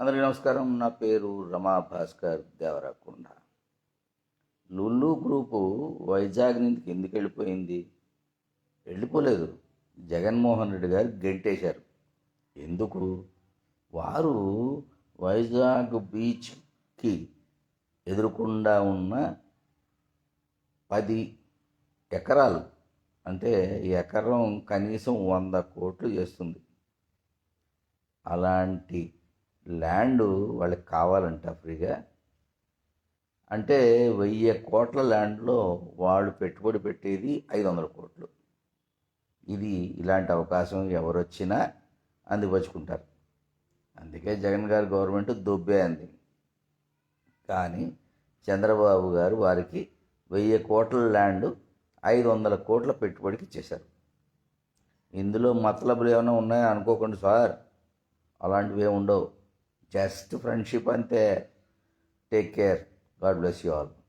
అందరికీ నమస్కారం. నా పేరు రమా భాస్కర్ దేవరాకొండ. లుల్లు గ్రూపు వైజాగ్ నుంచి ఎందుకు వెళ్ళిపోయింది. వెళ్ళిపోలేదు. జగన్మోహన్ రెడ్డి గారు గెంటేశారు. ఎందుకు? వారు వైజాగ్ బీచ్కి ఎదురుకుండా ఉన్న పది ఎకరాలు అంటే ఎకరం కనీసం వంద కోట్లు చేస్తుంది. అలాంటి ల్యాండ్ వాళ్ళకి కావాలంట ఫ్రీగా. అంటే వెయ్యి కోట్ల ల్యాండ్లో వాళ్ళు పెట్టుబడి పెట్టేది ఐదు వందల కోట్లు. ఇది ఇలాంటి అవకాశం ఎవరు వచ్చినా అందిపుచ్చుకుంటారు అందుకే జగన్ గారి గవర్నమెంట్ దొబ్బేంది కానీ చంద్రబాబు గారు వారికి వెయ్యి కోట్ల ల్యాండ్ ఐదు వందల కోట్ల పెట్టుబడికి ఇచ్చేశారు. ఇందులో మతలబులు ఏమైనా ఉన్నాయని అనుకోకండి సార్. అలాంటివి ఏమి ఉండవు. just friendship and take care god bless you all